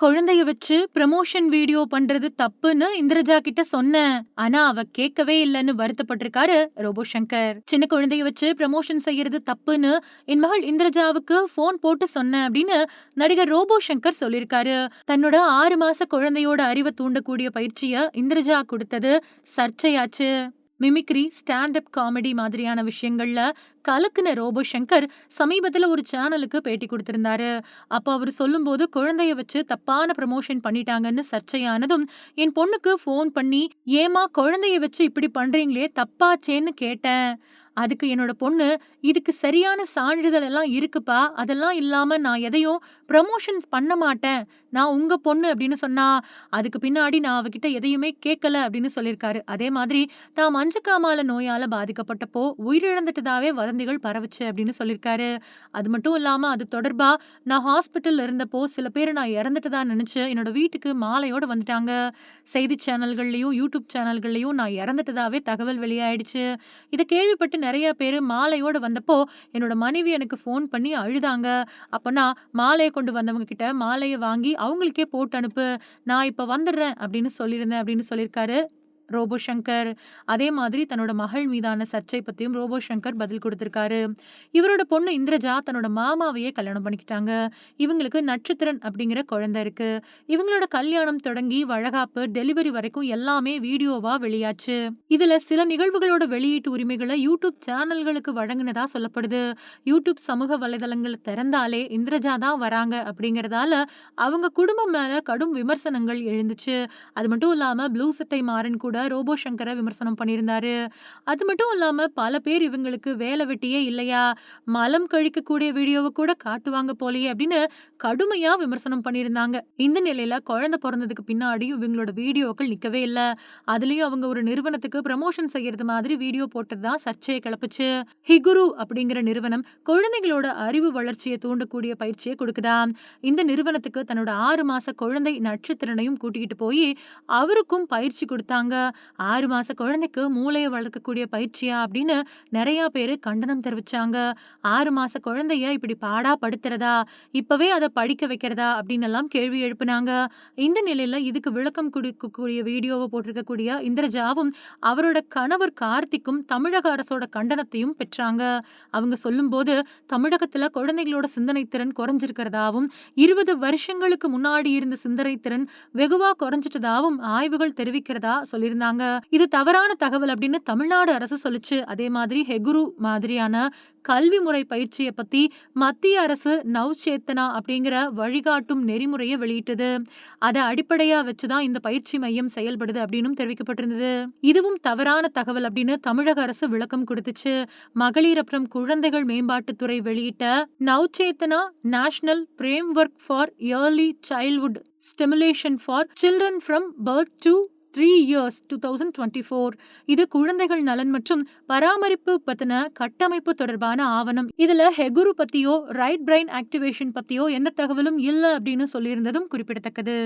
குழந்தைய வச்சு promotion video பண்றது தப்புன்னு இந்திரஜா கிட்ட சொன்னேன். ஆனா அவ கேட்கவே இல்லைன்னு வருத்தப்பட்டிருக்காரு ரோபோ சங்கர் சின்ன குழந்தைய வச்சு ப்ரமோஷன் செய்யறது தப்புன்னு என் மகள் இந்திரஜாவுக்கு போன் போட்டு சொன்னேன் அப்படின்னு நடிகர் ரோபோ சங்கர் சொல்லியிருக்காரு. தன்னோட ஆறு மாச குழந்தையோட அறிவை தூண்டக்கூடிய பயிற்சிய இந்திரஜா கொடுத்தது சர்ச்சையாச்சு. மிமிக்ரி ஸ்டாண்ட் அப் காமெடி மாதிரியான விஷயங்கள்ல கலக்குன ரோபோ சங்கர் சமீபத்துல ஒரு சேனலுக்கு பேட்டி கொடுத்திருந்தாரு. அப்போ அவர் சொல்லும்போது குழந்தைய வச்சு தப்பான ப்ரமோஷன் பண்ணிட்டாங்கன்னு சர்ச்சையானதும் என் பொண்ணுக்கு ஃபோன் பண்ணி ஏமா குழந்தைய வச்சு இப்படி பண்றீங்களே தப்பாச்சேன்னு கேட்டேன். அதுக்கு என்னோட பொண்ணு இதுக்கு சரியான சான்றிதழ் எல்லாம் இருக்குப்பா. அதெல்லாம் இல்லாம நான் எதையும் ப்ரமோஷன்ஸ் பண்ண மாட்டேன். நான் உங்க பொண்ணு அப்படின்னு சொன்னா அதுக்கு பின்னாடி நான் அவகிட்ட எதையுமே கேட்கல அப்படின்னு சொல்லியிருக்காரு. அதே மாதிரி தான் மஞ்சக்காமால நோயால பாதிக்கப்பட்டப்போ உயிரிழந்துட்டதாவே வதந்திகள் பரவுச்சு அப்படின்னு சொல்லியிருக்காரு. அது மட்டும் இல்லாம அது தொடர்பா நான் ஹாஸ்பிட்டல்ல இருந்தப்போ சில பேர் நான் இறந்துட்டதா நினைச்சு என்னோட வீட்டுக்கு மாலையோட வந்துட்டாங்க. செய்தி சேனல்கள்லயும் யூடியூப் சேனல்கள்லயும் நான் இறந்துட்டதாவே தகவல் வெளியாயிடுச்சு. இதை கேள்விப்பட்டு நிறைய பேர் மாலையோடு வந்தப்போ என்னோட மனைவி எனக்கு ஃபோன் பண்ணி அழுதாங்க. அப்போனா மாலையை கொண்டு வந்தவங்க கிட்ட மாலையை வாங்கி அவங்களுக்கே போட்டு அனுப்பு. நான் இப்போ வந்துடுறேன் அப்படின்னு சொல்லியிருந்தேன் அப்படின்னு சொல்லியிருக்காரு. ரோபோ சங்கர் அதே மாதிரி தன்னோட மகள் மீதான சர்ச்சை பற்றியும் ரோபோ சங்கர் பதில் கொடுத்துருக்காரு. இவரோட பொண்ணு இந்திரஜா தன்னோட மாமாவையே கல்யாணம் பண்ணிக்கிட்டாங்க. இவங்களுக்கு நட்சத்திரன் அப்படிங்கிற குழந்தை இருக்கு. இவங்களோட கல்யாணம் தொடங்கி வழகாப்பு டெலிவரி வரைக்கும் எல்லாமே வீடியோவா வெளியாச்சு. இதுல சில நிகழ்வுகளோட வெளியீட்டு உரிமைகளை யூடியூப் சேனல்களுக்கு வழங்கினதா சொல்லப்படுது. யூடியூப் சமூக வலைதளங்களை திறந்தாலே இந்திரஜா தான் வராங்க அப்படிங்கறதால அவங்க குடும்பம் மேல கடும் விமர்சனங்கள் எழுந்துச்சு. அது மட்டும் இல்லாம ப்ளூ சட்டை மாறன் கூட ரோபோ சங்கரை விமர்சனம் பண்ணியிருந்தாரு. அது மட்டும் இல்லாமல் பல பேர் இவங்களுக்கு வேலை வெட்டியே இல்லையா? மலம் கழிக்கக்கூடிய வீடியோவை கூட காட்டுவாங்க போலயே அப்படின்னு கடுமையாக விமர்சனம் பண்ணியிருந்தாங்க. இந்த நிலையில குழந்தை பிறந்ததுக்கு பின்னாடி இவங்களோட வீடியோக்கள் நிற்கவே இல்ல. அதுலேயும் அவங்க ஒரு நிறுவனத்துக்கு ப்ரமோஷன் செய்யறது மாதிரி வீடியோ போட்டதுதான் சர்ச்சையை கிளப்புச்சு. ஹிகுரு அப்படிங்கிற நிறுவனம் குழந்தைகளோட அறிவு வளர்ச்சியை தூண்டக்கூடிய பயிற்சியை கொடுக்குதா? இந்த நிறுவனத்துக்கு தன்னோட ஆறு மாச குழந்தை நட்சத்திரனையும் கூட்டிகிட்டு போய் அவருக்கும் பயிற்சி கொடுத்தாங்க. ஆறு மாச குழந்தைக்கு மூளையை வளர்க்கக்கூடிய பயிற்சியா அப்படின்னு நிறைய பேர் கண்டனம் தெரிவிச்சாங்க. ஆறு மாச குழந்தைய இப்படி பாடா படுத்துறதா? இப்பவே அதை படிக்க வைக்கிறதா? அப்படின்னு எல்லாம் கேள்வி எழுப்பினாங்க. இந்த நிலையில இதுக்கு விளக்கம் கொடுக்கக்கூடிய வீடியோவை போட்டிருக்கக்கூடிய இந்திரஜாவும் அவரோட கணவர் கார்த்திக்கும் தமிழக அரசோட கண்டனத்தையும் பெற்றாங்க. அவங்க சொல்லும்போது தமிழகத்துல குழந்தைகளோட சிந்தனை திறன் குறைஞ்சிருக்கிறதாவும் இருபது வருஷங்களுக்கு முன்னாடி இருந்த சிந்தனை திறன் வெகுவா குறைஞ்சிட்டதாவும் ஆய்வுகள் தெரிவிக்கிறதா சொல்லியிருந்தாங்க. இது தவறான தகவல் அப்படின்னு தமிழ்நாடு அரசு சொல்லுச்சு. அதே மாதிரி ஹெகுரு மாதிரியான கல்வி முறை பயிற்சியை பத்தி மத்திய அரசு நவ்சேத்தனா அப்படிங்கிற வழிகாட்டும் நெறிமுறையை வெளியிட்டது. அதை அடிப்படையா வச்சுதான் இந்த பயிற்சி மையம் செயல்படுது அப்படின்னு தெரிவிக்கப்பட்டிருந்தது. இதுவும் தவறான தகவல் அப்படின்னு தமிழக அரசு விளக்கம் கொடுத்துச்சு. மகளிர் அப்புறம் குழந்தைகள் மேம்பாட்டுத்துறை வெளியிட்ட Navchetana national framework for early childhood stimulation for children from birth to three years two thousand twenty four இது குழந்தைகள் நலன் மற்றும் பராமரிப்பு பத்தின கட்டமைப்பு தொடர்பான ஆவணம். இதுல ஹெகுரு பத்தியோ ரைட் பிரைன் ஆக்டிவேஷன் பத்தியோ எந்த தகவலும் இல்லை அப்படின்னு சொல்லியிருந்ததும் குறிப்பிடத்தக்கது.